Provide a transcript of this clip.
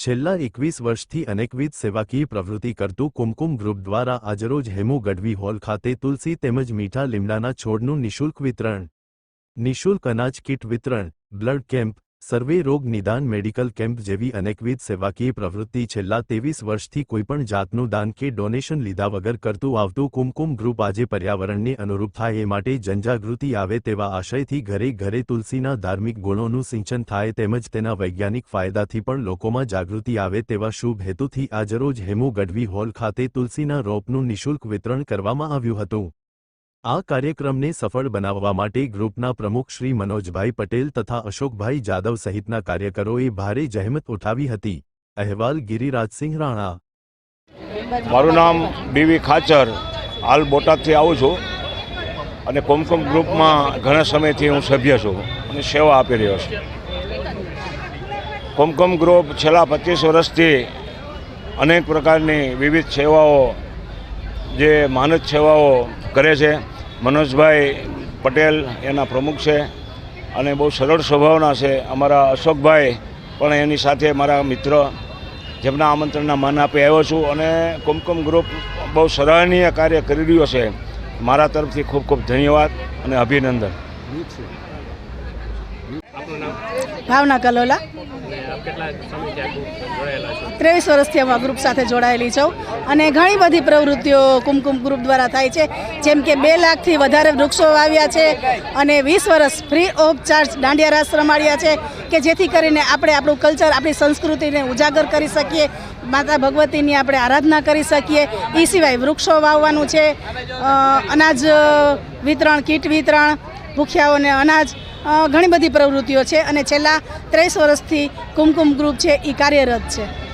છેલ્લા એકવીસ વર્ષથી અનેકવિધ સેવાકીય પ્રવૃત્તિ કરતું કુમકુમ ગ્રુપ દ્વારા આજરોજ હેમુ ગઢવી હોલ ખાતે તુલસી તેમજ મીઠા લીમડાના છોડનું નિઃશુલ્ક વિતરણ. નિઃશુલ્ક અનાજ કીટ વિતરણ, બ્લડ કેમ્પ સર્વે રોગ નિદાન મેડિકલ કેમ્પ જેવી અનેકવિધ સેવાકીય પ્રવૃત્તિ છેલ્લા ત્રેવીસ વર્ષથી કોઈપણ જાતનું દાન કે ડોનેશન લીધા વગર કરતું આવતું કુમકુમ ગ્રુપ આજે પર્યાવરણને અનુરૂપ થાય એ માટે જનજાગૃતિ આવે તેવા આશયથી ઘરે ઘરે તુલસીના ધાર્મિક ગુણોનું સિંચન થાય તેમજ તેના વૈજ્ઞાનિક ફાયદાથી પણ લોકોમાં જાગૃતિ આવે તેવા શુભ હેતુથી આજરોજ હેમુ ગઢવી હોલ ખાતે તુલસીના રોપનું નિઃશુલ્ક વિતરણ કરવામાં આવ્યું હતું. આ કાર્યક્રમને સફળ બનાવવા માટે ગ્રુપના પ્રમુખ શ્રી મનોજભાઈ પટેલ તથા અશોકભાઈ જાદવ સહિતના કાર્યકરોએ ભારે જહેમત ઉઠાવી હતી. અહેવાલ ગિરિરાજસિંહ રાણા. મારું નામ બીવી ખાચર. હાલ બોટાદથી આવું છું અને કોમકોમ ગ્રુપમાં ઘણા સમયથી હું સભ્ય છું અને સેવા આપી રહ્યો છું. કોમકોમ ગ્રુપ છેલ્લા પચીસ વર્ષથી અનેક પ્રકારની વિવિધ સેવાઓ જે માનદ સેવાઓ કરે છે. મનોજભાઈ પટેલ એના પ્રમુખ છે અને બહુ સરળ સ્વભાવના છે. અમારા અશોકભાઈ પણ એની સાથે મારા મિત્ર જેમના આમંત્રણના માન આપી આવ્યો છું અને કુમકુમ ગ્રુપ બહુ સરાહનીય કાર્ય કરી રહ્યો છે. મારા તરફથી ખૂબ ખૂબ ધન્યવાદ અને અભિનંદન. ભાવના કલોલા. ત્રેવીસ વર્ષથી હું આ ગ્રુપ સાથે જોડાયેલી છું. અને ઘણી બધી પ્રવૃત્તિઓ કુમકુમ ગ્રુપ દ્વારા થાય છે. જેમ કે બે લાખથી વધારે વૃક્ષો વાવ્યા છે અને વીસ વર્ષ free of charge Dandiya Raas રમાડ્યા છે કે જેથી કરીને આપણે આપણું કલ્ચર આપણી સંસ્કૃતિને ઉજાગર કરી શકીએ. માતા ભગવતીની આપણે આરાધના કરી શકીએ. એ સિવાય વૃક્ષો વાવવાનું છે. અનાજ વિતરણ કીટ વિતરણ ભૂખ્યાઓને અનાજ ઘણી બધી પ્રવૃત્તિઓ છે અને છેલ્લા ત્રેસ વર્ષથી કુમકુમ ગ્રુપ છે એ કાર્યરત છે.